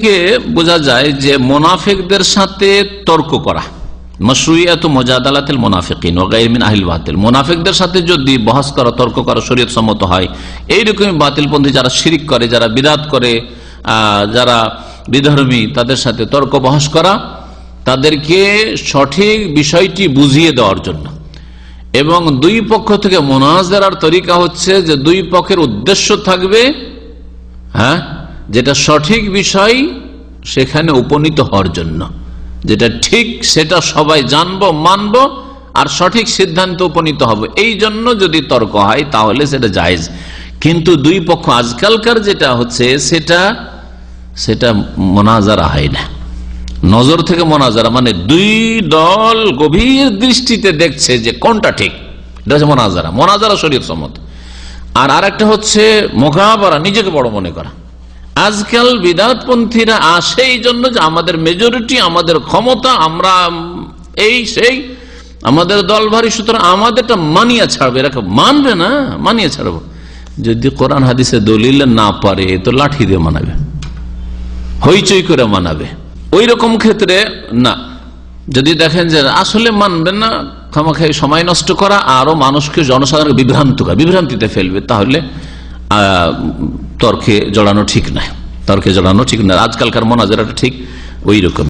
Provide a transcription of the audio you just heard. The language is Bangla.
থেকে বোঝা যায় যে মোনাফেকদের সাথে তর্ক করা সাথে যদি বহাস করা, তর্ক করা সম্মত হয় বাতিলপন্থী যারা করে, যারা বিরাট করে যারা বিধর্মী, তাদের সাথে তর্ক বহাস করা, তাদেরকে সঠিক বিষয়টি বুঝিয়ে দেওয়ার জন্য। এবং দুই পক্ষ থেকে মোনাজারার তরিকা হচ্ছে যে দুই পক্ষের উদ্দেশ্য থাকবে হ্যাঁ যেটা সঠিক বিষয় সেখানে উপনীত হওয়ার জন্য। যেটা ঠিক সেটা সবাই জানব, মানব, আর সঠিক সিদ্ধান্ত উপনীত হবে। এই জন্য যদি তর্ক হয়, তাহলে সেটা জায়েজ। কিন্তু দুই পক্ষ আজকালকার যেটা হচ্ছে, সেটা সেটা মোনাজারা হয় না। নজর থেকে মোনাজারা মানে দুই দল গভীর দৃষ্টিতে দেখছে যে কোনটা ঠিক। এটা হচ্ছে মোনাজারা। মোনাজারা শরীর সম্মত। আর আরেকটা হচ্ছে মোকাবারা নিজেকে বড় মনে করা। আজকাল বিদাতপন্থীরা আসে এই জন্য যে আমাদের মেজরিটি আমাদের ক্ষমতা, আমরা এই সেই, আমাদের দল ভারী, সুতরাং আমাদেরটা মানিয়ে ছাড়বে। এরকম মানবে না, মানিয়ে ছাড়বো। যদি কোরআন হাদিসে দলিল না পারে, তো লাঠি দিয়ে মানাবে। হইচই করে মানাবে। ওই রকম ক্ষেত্রে না। যদি দেখেন যে আসলে মানবেন না ক্ষমা খামাখাই সময় নষ্ট করা, আরও মানুষকে জনসাধারণকে বিভ্রান্ত করা, বিভ্রান্তিতে ফেলবে, তাহলে তর্কে জড়ানো ঠিক নয়। তর্কে জড়ানো ঠিক নয়। আজকালকার মনাজারাটা ঠিক ওই রকম